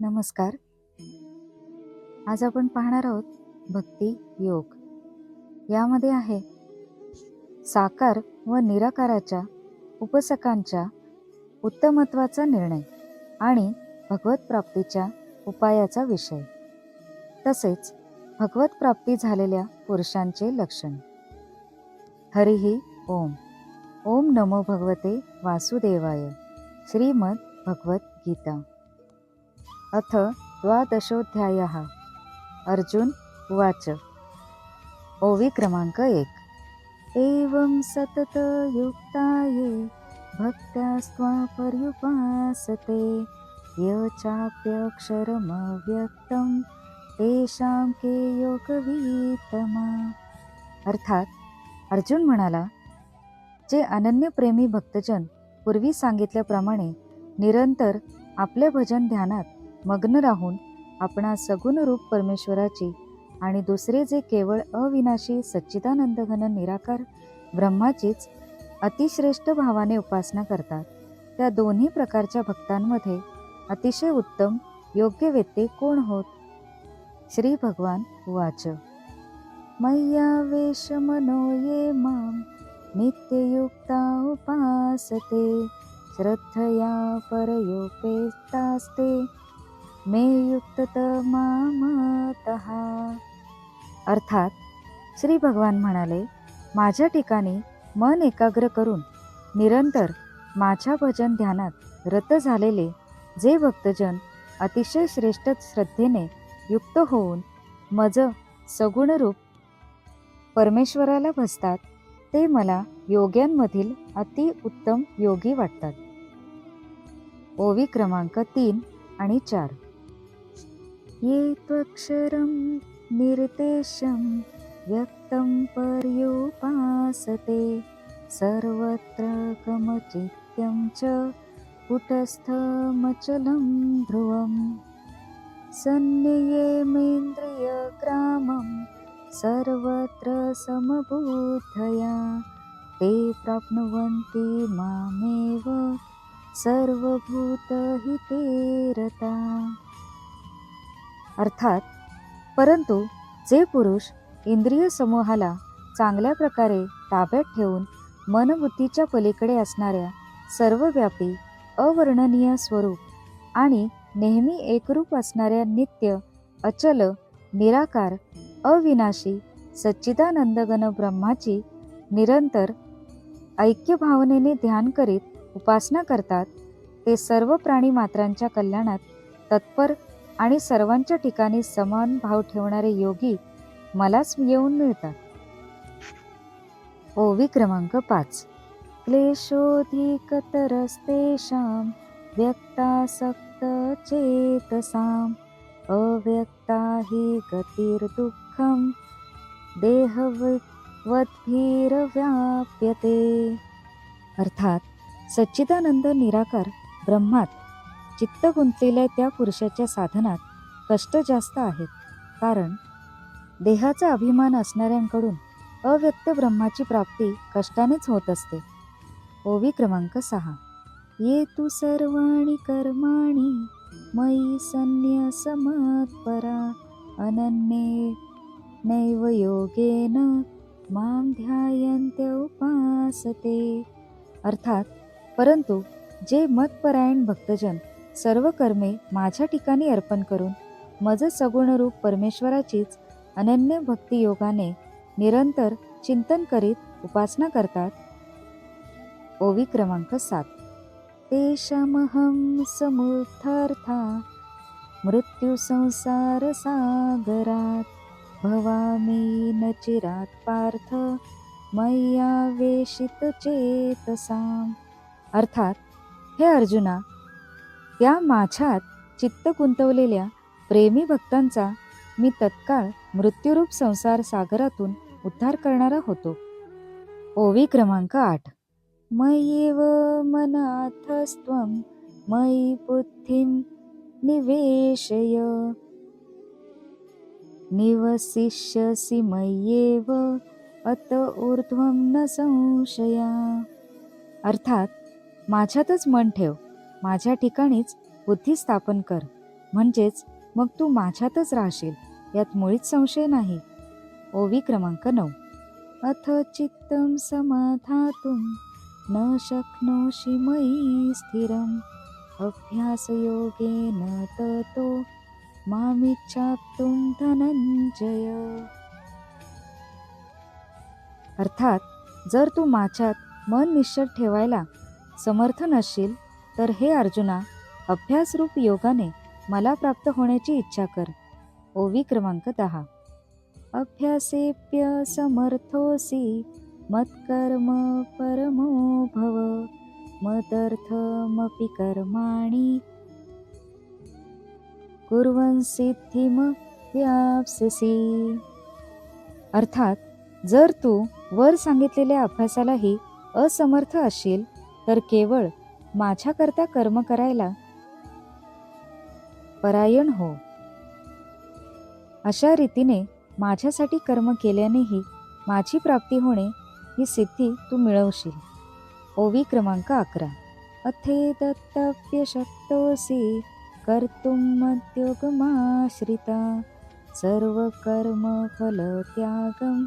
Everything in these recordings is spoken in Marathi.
नमस्कार. आज आपण पाहणार आहोत भक्ती योग. यामध्ये आहे साकार व निराकाराच्या उपसकांच्या उत्तमत्वाचा निर्णय आणि भगवत प्राप्तीच्या उपायाचा विषय. तसेच भगवत प्राप्ती झालेल्या पुरुषांचे लक्षण. हरिही ओम. ओम नमो भगवते वासुदेवाय. श्रीमद भगवत गीता अथ द्वादशोऽध्यायः. अर्जुन उवाच. ओवी क्रमांक एक. एवं सततयुक्ताये भक्त्यास्त्वा पर्युपासते य चाप्यक्षरमव्यक्तं तेषां के योगवीतमा. अर्थात अर्जुन म्हणाला जे अनन्यप्रेमी भक्तजन पूर्वी सांगितल्याप्रमाणे निरंतर आपले भजन ध्यानात मग्न राहून आपणा सगुण रूप परमेश्वराची आणि दुसरे जे केवळ अविनाशी सच्चिदानंद घन निराकार ब्रह्माचीच अतिश्रेष्ठ भावाने उपासना करतात त्या दोन्ही प्रकारच्या भक्तांमध्ये अतिशय उत्तम योग्य व्यक्ती कोण होत? श्री भगवान वाच. उवाच मय्यावेशमनो ये मां नित्ययुक्ता उपासते श्रद्धया परयोपेतास्ते मे युक्ततमामतः अर्थात श्री भगवान म्हणाले माझ्या ठिकाणी मन एकाग्र करून निरंतर माझ्या भजन ध्यानात रत झालेले जे भक्तजन अतिशय श्रेष्ठ श्रद्धेने युक्त होऊन मज सगुण रूप परमेश्वराला भसतात ते मला योग्यांमधील अति उत्तम योगी वाटतात. ओवी क्रमांक तीन आणि चार. ये त्वक्षरं निर्देशं व्यक्तं पर्युपासते सर्वत्र गमचित्यं च कुटस्थमचलं ध्रुवम् सन्नियेमेन्द्रियग्रामं सर्वत्र समबुद्धया ते प्राप्नुवन्ति मामेव सर्वभूतहिते रता। अर्थात परंतु जे पुरुष इंद्रिय समूहाला चांगल्या प्रकारे ताब्यात ठेवून मनबुद्धीच्या पलीकडे असणाऱ्या सर्वव्यापी अवर्णनीय स्वरूप आणि नेहमी एकरूप असणाऱ्या नित्य अचल निराकार अविनाशी सच्चिदानंदगण ब्रह्माची निरंतर ऐक्य भावनेने ध्यान करीत उपासना करतात ते सर्व प्राणी मात्रांच्या कल्याणात तत्पर आणि सर्वांच्या ठिकाणी समान भाव ठेवणारे योगी मलाच येऊन मिळतात. ओवी क्रमांक पाच. क्लेशोधिकतरस्तेषां व्यक्तासक्तचेतसाम् अव्यक्ता हि गतिर्दुःखं देहवद्भिरव्याप्यते अर्थात सच्चिदानंद निराकार ब्रह्मात चित्त गुंतलेल्या त्या पुरुषाच्या साधनात कष्ट जास्त आहेत. कारण देहाचा अभिमान असणाऱ्यांकडून अव्यक्त ब्रह्माची प्राप्ती कष्टानेच होत असते. ओवी क्रमांक सहा. ये तू सर्वाणि कर्माणि मयि संन्यसमत्परा अनन्ये नैव योगेन मां ध्यायन्त्य उपासते. अर्थात परंतु जे मतपरायण भक्तजन सर्व कर्मे माझ्या ठिकाणी अर्पण करून मज सगुण रूप परमेश्वराचीच अनन्य भक्तियोगाने निरंतर चिंतन करीत उपासना करतात. ओवी क्रमांक सात. तेषामहं समुद्धार्था मृत्यू संसार सागरात भवामी न चिरात पार्थ मय्यावेशित चेतसाम. अर्थात हे अर्जुना त्या माझ्यात चित्त गुंतवलेल्या प्रेमी भक्तांचा मी तत्काळ मृत्यूरूप संसार सागरातून उद्धार करणारा होतो. ओवी क्रमांक आठ. मयेव मनाथस्त्वं मयी बुद्धिं निवेशय. निवसिष्यसि मय्येव अत ऊर्ध्वं न संशया. अर्थात माझ्यातच मन ठेव. माझ्या ठिकाणीच बुद्धी स्थापन कर. म्हणजेच मग तू माझ्यातच राहशील यात मुळीच संशय नाही. ओवी क्रमांक नऊ. अथ चित्तं समाधातुं न शक्नोषि मयि स्थिरम्. अभ्यासयोगेन ततो मामिच्छाप्तुं धनंजय अर्थात जर तू माझ्यात मन निश्चल ठेवायला समर्थ नसशील तर हे अर्जुना अभ्यासरूप योगाने मला प्राप्त होण्याची इच्छा कर. ओवी क्रमांक दहा. अभ्यासेप्य समर्थोसी मत्कर्म परमो भव मदर्थमपि कर्माणि। कुर्वन् सिद्धिम व्याप्स्यसि अर्थात जर तू वर सांगितलेल्या अभ्यासालाही असमर्थ असशील तर केवळ माझ्याकरता कर्म करायला? परायण हो. अशा रीतीने माझ्यासाठी कर्म केल्यानेही माझी प्राप्ती होणे ही सिद्धी तू मिळवशील. ओवी क्रमांक अकरा. अथे दत्तव्य शक्तोसी कर्तुं मद्योगमाश्रिता। सर्व कर्म फल त्यागम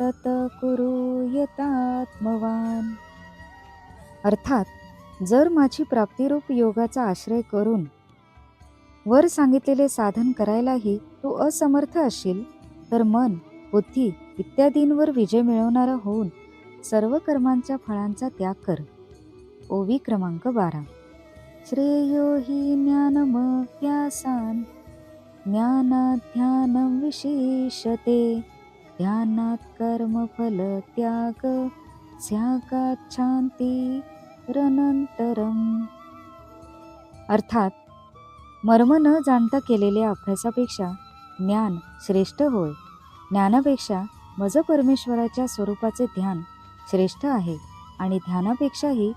तत कुरु यतात्मवान। अर्थात जर माझी प्राप्तिरूप योगाचा आश्रय करून वर सांगितलेले साधन करायलाही तू असमर्थ असशील तर मन बुद्धी इत्यादींवर विजय मिळवणारा होऊन सर्व कर्मांच्या फळांचा त्याग कर. ओवी क्रमांक बारा. श्रेयो हि ज्ञानमभ्यासान् ज्ञानाध्यान विशेषते. कर्म कर्मफल त्याग. स्यागाच्छान्ति रनंतरम अर्थात मर्म न जाणता केलेल्या अभ्यासापेक्षा ज्ञान श्रेष्ठ होय. ज्ञानापेक्षा मज परमेश्वराच्या स्वरूपाचे ध्यान श्रेष्ठ आहे आणि ध्यानापेक्षाही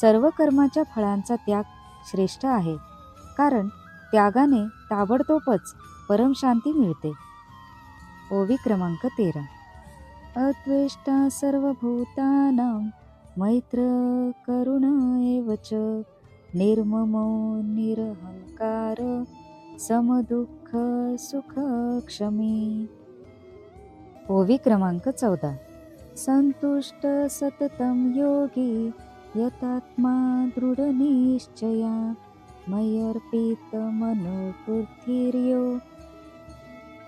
सर्व कर्माच्या फळांचा त्याग श्रेष्ठ आहे. कारण त्यागाने ताबडतोबच परमशांती मिळते. ओवी क्रमांक तेरा. अद्वेष्टा सर्वभूतानां मैत्र करुण एव च निर्ममो निरहंकार समदुःख सुख क्षमी ओवी क्रमांक चौदा. संतुष्ट सततं योगी यतात्मा दृढनिश्चया मयर्पित मनोबुद्धिर्यो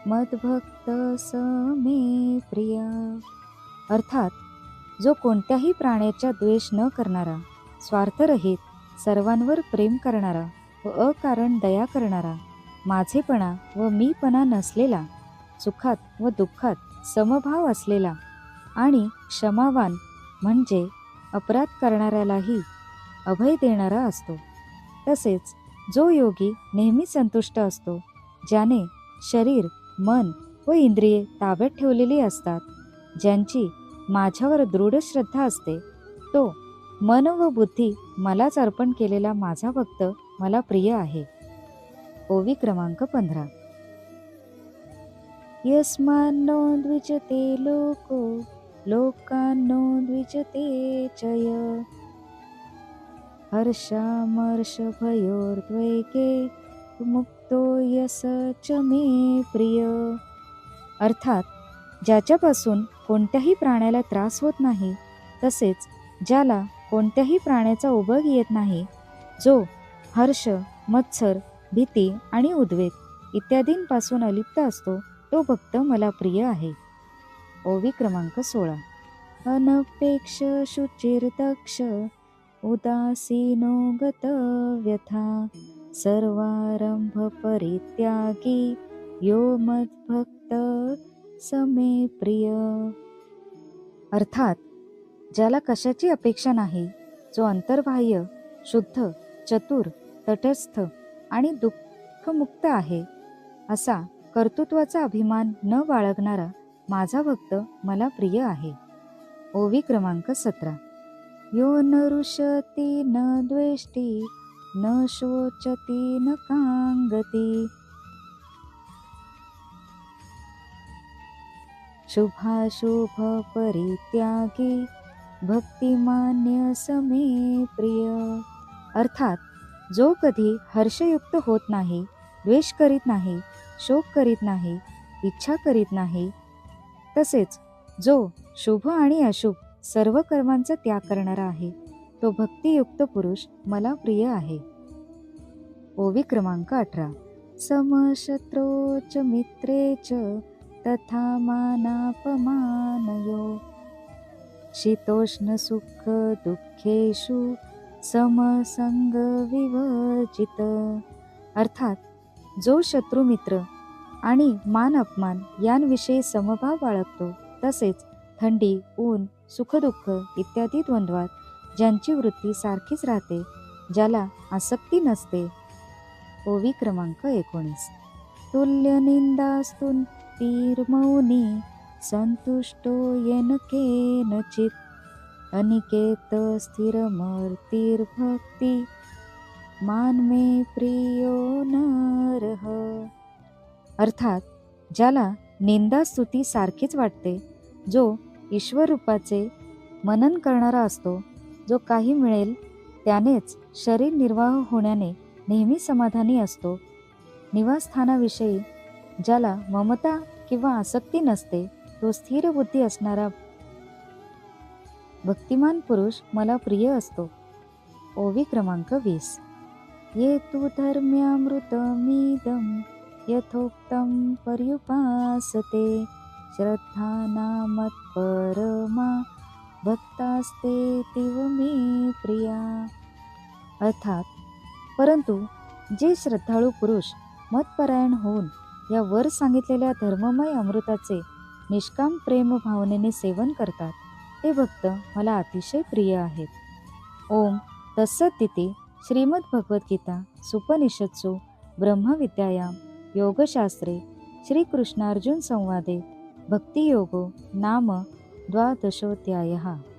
मद्भक्त स मे प्रिया. अर्थात जो कोणत्याही प्राण्याच्या द्वेष न करणारा स्वार्थरहित सर्वांवर प्रेम करणारा व अकारण दया करणारा माझेपणा व मीपणा नसलेला सुखात व दुःखात समभाव असलेला आणि क्षमावान म्हणजे अपराध करणाऱ्यालाही अभय देणारा असतो. तसेच जो योगी नेहमी संतुष्ट असतो ज्याने शरीर मन व इंद्रिये ताब्यात ठेवलेली असतात ज्यांची माझ्यावर दृढ श्रद्धा असते. तो मन व बुद्धी मलाच अर्पण केलेला माझा भक्त मला प्रिय आहे. ओवी क्रमांक पंधरा. यस्मान्नो द्विजते लोको लोकान्नो द्विजते चय. हर्षामर्षभयोर्द्वैके मुक्तो यस च मे प्रिय. अर्थात ज्याच्यापासून कोणत्याही प्राण्याला त्रास होत नाही तसेच ज्याला कोणत्याही प्राण्याचा उभग येत नाही जो हर्ष मत्सर भीती आणि उद्वेग इत्यादींपासून अलिप्त असतो तो भक्त मला प्रिय आहे. ओवी क्रमांक सोळा. अनपेक्ष शुचिर्दक्ष उदासीनो गतव्यथा सर्वारंभ परित्यागी यो मद्भक्त समे प्रिय. अर्थात ज्याला कशाची अपेक्षा नाही जो अंतर्बाह्य शुद्ध चतुर तटस्थ आणि दुःखमुक्त आहे असा कर्तृत्वाचा अभिमान न बाळगणारा माझा भक्त मला प्रिय आहे. ओवी क्रमांक सतरा. यो न ऋषती न द्वेष्टी न शोचती न कांगती शुभाशुभ परित्यागी भक्तिमान्य समे प्रिय. अर्थात जो कधी हर्षयुक्त होत नाही द्वेष करीत नाही शोक करीत नाही इच्छा करीत नाही तसेच जो शुभ आणि अशुभ सर्व कर्मांचा त्याग करणारा आहे तो भक्तियुक्त पुरुष मला प्रिय आहे. ओवी क्रमांक अठरा. समशत्रो च मित्रे च तथा मानापमानयो शीतोष्ण सुख दुःखेषु समसंग विवर्जित अर्थात जो शत्रू मित्र आणि मान अपमान यांविषयी समभाव बाळगतो तसेच थंडी ऊन सुखदुःख इत्यादी द्वंद्वात ज्यांची वृत्ती सारखीच राहते ज्याला आसक्ती नसते. ओवी क्रमांक एकोणीस. तुल्य निंदास्तुन तीर्मौनी संतुष्टो येन केनचित। अनिकेत मान मे प्रियो नरह अर्थात ज्याला निंदास्तुती सारखीच वाटते जो ईश्वर रूपाचे मनन करणारा असतो जो काही मिळेल त्यानेच शरीर निर्वाह होण्याने नेहमी समाधानी असतो. निवासस्थानाविषयी ज्याला ममता किंवा आसक्ती नसते तो स्थिर बुद्धी असणारा भक्तिमान पुरुष मला प्रिय असतो. ओवी क्रमांक वीस. ये तु धर्म्यामृतमीदं यथोक्तम पर्युपासते श्रद्धानामत्परमा भक्तास्ते तिव मे प्रिया। अर्थात परंतु जे श्रद्धाळू पुरुष मतपरायण होऊन या वर सांगितलेल्या धर्ममय अमृताचे निष्काम प्रेम भावनेने सेवन करतात. ते भक्त मला अतिशय प्रिय आहेत. ओम तत्सदिती श्रीमद भगवद्गीता सुपनिषत्सु ब्रह्मविद्यायाम योगशास्त्रे श्रीकृष्णार्जुन संवादे भक्तियोगो नाम द्वादशोऽध्यायः.